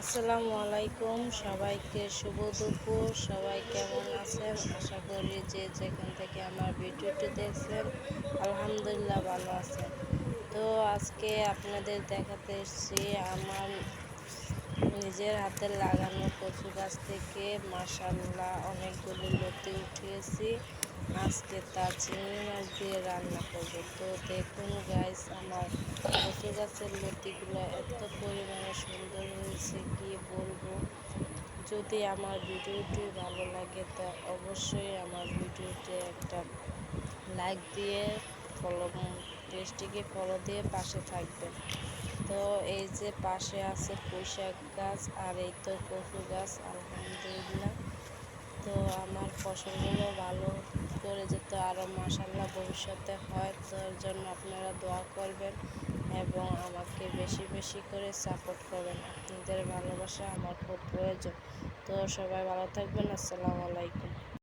আসসালামু আলাইকুম। সবাইকে শুভ দুপুর। সবাই কেমন আছেন? আশা করি যে যেখান থেকে আমার ভিডিওটি দেখছেন, আলহামদুলিল্লাহ ভালো আছেন। তো আজকে আপনাদের দেখাতে এসেছি, আমার নিজের হাতে লাগানো কচু গাছ থেকে মাসাল্লাহ অনেকগুলো লতি উঠিয়েছি। আজকে তা চিংড়ি মাছ দিয়ে রান্না করব। তো দেখুন গাইস আমার কচু গাছের লতিগুলো এত পরিমাণে সুন্দর হয়েছে কি বলব? যদি আমার ভিডিওটি ভালো লাগে, তা অবশ্যই আমার ভিডিওটি একটা লাইক দিয়ে ফলো পেজটিকে ফলো দিয়ে পাশে থাকবেন। তো এই যে পাশে আছে পুঁইশাক গাছ, আর এই তো কচু গাছ, আলহামদুলিল্লাহ। তো আমার ফসলগুলো ভালো করে যেত আরও মাসাল্লাহ ভবিষ্যতে হয়, তার জন্য আপনারা দোয়া করবেন এবং আমাকে বেশি বেশি করে সাপোর্ট করবেন। আপনাদের ভালোবাসা আমার খুব প্রয়োজন। তো সবাই ভালো থাকবেন। আসসালামু আলাইকুম।